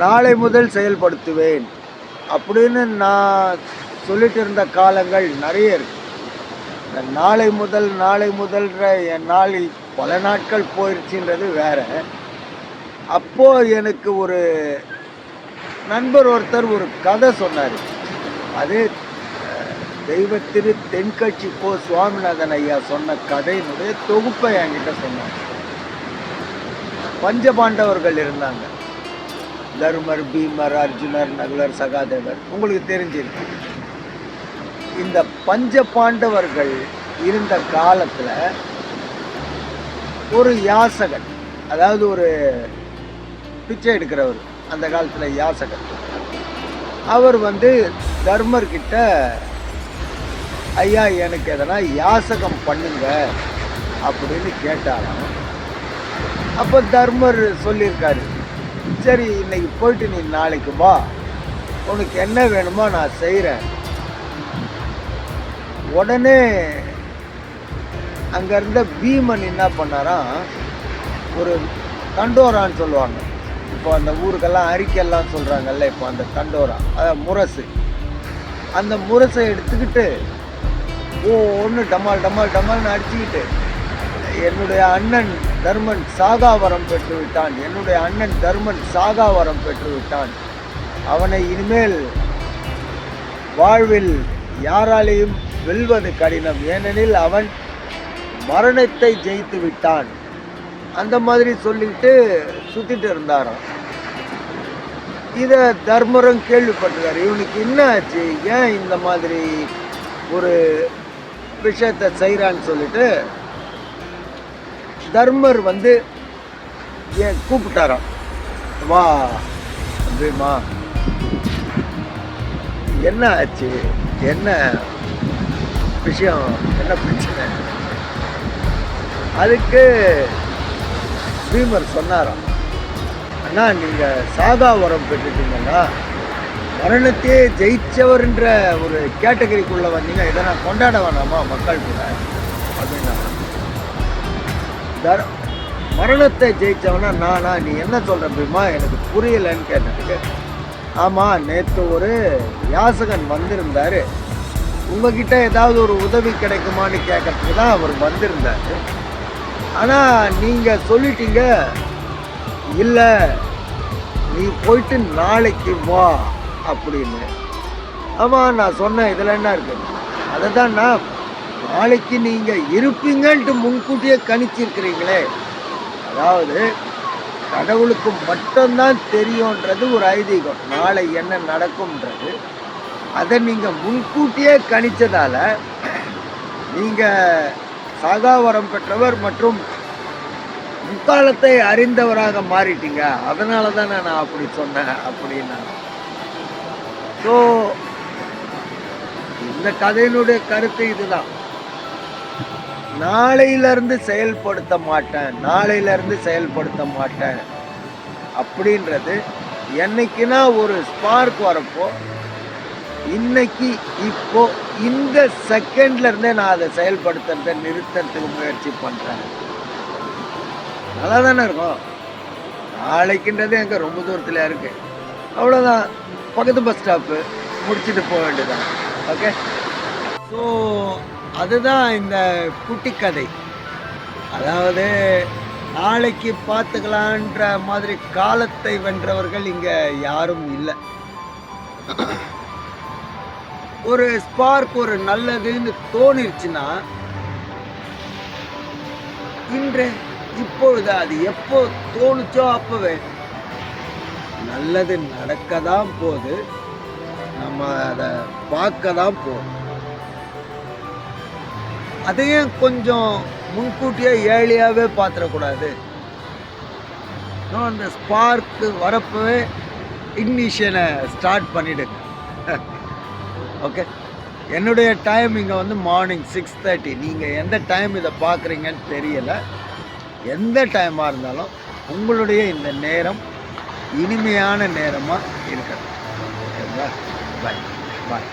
நாளை முதல் செயல்படுத்துவேன். அப்படின்னு நான் சொல்லிட்டு இருந்த காலங்கள் நிறைய இருக்கு. இந்த நாளை முதல் நாளை முதல்ன்ற என் நாளில் பல நாட்கள் போயிடுச்சுன்றது வேற. அப்போ எனக்கு ஒரு நண்பர் ஒருத்தர் ஒரு கதை சொன்னார். அது தெய்வத்திரு தென்கட்சி போ சுவாமிநாதன் ஐயா சொன்ன கதையினுடைய தொகுப்பை என்கிட்ட சொன்னார். பஞ்சபாண்டவர்கள் இருந்தாங்க. தருமர் பீமர் அர்ஜுனர் நகுலர் சகாதேவர். உங்களுக்கு தெரிஞ்சிருக்கு இந்த பஞ்ச பாண்டவர்கள் இருந்த காலத்தில் ஒரு யாசகன் அதாவது ஒரு பிச்சை எடுக்கிறவர் அந்த காலத்தில் யாசகன். அவர் வந்து தர்மர்கிட்ட ஐயா எனக்கு எதனா யாசகம் பண்ணுங்க அப்படின்னு கேட்டாராம். அப்போ தர்மர் சொல்லியிருக்காரு சரி இன்னைக்கு போயிட்டு நீ நாளைக்கு வா. உனக்கு என்ன வேணுமோ நான் செய்கிறேன் உடனே அங்கே இருந்த பீமன் என்ன பண்ணாராம் ஒரு தண்டோரான்னு சொல்லுவாங்க. இப்போ அந்த ஊருக்கெல்லாம் அறிக்கையெல்லாம் சொல்கிறாங்கல்ல இப்போ அந்த தண்டோரா அதான் முரசு. அந்த முரசை எடுத்துக்கிட்டு ஓ ஒன்று டமால் டமால் டமால்னு அடிச்சுக்கிட்டு என்னுடைய அண்ணன் தர்மன் சாகாவரம் பெற்றுவிட்டான். என்னுடைய அண்ணன் தர்மன் சாகாவரம் பெற்றுவிட்டான். அவனை இனிமேல் வாழ்வில் யாராலையும் வெல்வது கடினம். ஏனெனில் அவன் மரணத்தை ஜெயித்து விட்டான். அந்த மாதிரி சொல்லிட்டு சுத்திட்டு இருந்தாராம். இதை தர்மரும் கேள்விப்பட்டிருக்காரு இவனுக்கு என்ன ஆச்சு? ஏன் இந்த மாதிரி ஒரு விஷயத்தை செய்கிறான்னு சொல்லிட்டு தர்மர் வந்து என் கூப்பிட்டாராம். வா அப்படிமா என்ன ஆச்சு? என்ன விஷயம்? என்ன பிரச்சனை? அதுக்கு பீமர் சொன்னாராம். அண்ணா நீங்கள் சாதா வரம் பெற்றுட்டீங்கன்னா மரணத்தையே ஜெயிச்சவர்ன்ற ஒரு கேட்டகரிக்குள்ளே வந்தீங்க. இதை நான் கொண்டாட வேணாமா மக்கள் கூட? தர மரணத்தை ஜெயித்தவனா நானா? நீ என்ன சொல்கிற பீமா எனக்கு புரியலைன்னு கேட்டதுக்கு ஆமாம் நேற்று ஒரு யாசகன் வந்திருந்தார். உங்ககிட்ட ஏதாவது ஒரு உதவி கிடைக்குமான்னு கேட்கறதுக்கு தான் அவர் வந்திருந்தார். ஆனால் நீங்கள் சொல்லிட்டீங்க இல்லை நீ போயிட்டு நாளைக்கு வா அப்படின்னு. ஆமாம் நான் சொன்னேன் இதில் என்ன இருக்குது அதை தான் நான் நாளைக்கு நீங்கள் இருப்பீங்கன்ட்டு முன்கூட்டியே கணிச்சிருக்கிறீங்களே. அதாவது கடவுளுக்கு மட்டும்தான் தெரியுன்றது ஒரு ஐதீகம். நாளை என்ன நடக்கும்ன்றது. அதை நீங்கள் முன்கூட்டியே கணிச்சதால நீங்கள் சாகாவரம் பெற்றவர் மற்றும் முக்காலத்தை அறிந்தவராக மாறிட்டீங்க. அதனால தானே நான் அப்படி சொன்னேன் அப்படின்னா. ஸோ இந்த கதையினுடைய கருத்து இதுதான். நாளையிலிருந்து செயல்படுத்த மாட்டேன் நாளையிலிருந்து செயல்படுத்த மாட்டேன் அப்படின்றது என்னைக்குன்னா ஒரு ஸ்பார்க் வரப்போ இன்னைக்கு இப்போ இந்த செகண்ட்ல இருந்தே நான் அதை செயல்படுத்துறதை நிறுத்தத்துக்கு முயற்சி பண்றேன். நல்லா தானே இருக்கும்? நாளைக்குன்றது எங்க ரொம்ப தூரத்தில் இருக்கு. அவ்வளோதான் பக்கத்து பஸ் ஸ்டாப்பு முடிச்சுட்டு போக வேண்டியதான் ஓகே ஸோ அதுதான் இந்த குட்டி கதை அதாவது நாளைக்கு பார்த்துக்கலான்ற மாதிரி காலத்தை வென்றவர்கள் இங்கே யாரும் இல்லை. ஒரு ஸ்பார்க் ஒரு நல்லதுன்னு தோணிருச்சுன்னா இன்று இப்பொழுது அது எப்போ தோணுச்சோ அப்பவே நல்லது நடக்க தான் போகுது. நம்ம அதை பார்க்க தான் போகும் அதையும் கொஞ்சம் முன்கூட்டியே ஏழியாவே பார்த்துடக்கூடாது. இன்னும் அந்த ஸ்பார்க்கு வரப்பவே இக்னிஷியனை ஸ்டார்ட் பண்ணிவிடுங்க ஓகே என்னுடைய டைம் இங்கே வந்து மார்னிங் சிக்ஸ் தேர்ட்டி நீங்கள் எந்த டைம் இதை பார்க்குறீங்கன்னு தெரியலை. எந்த டைமாக இருந்தாலும் உங்களுடைய இந்த நேரம் இனிமையான நேரமாக இருக்கணும் ஓகேங்களா பாய் பாய்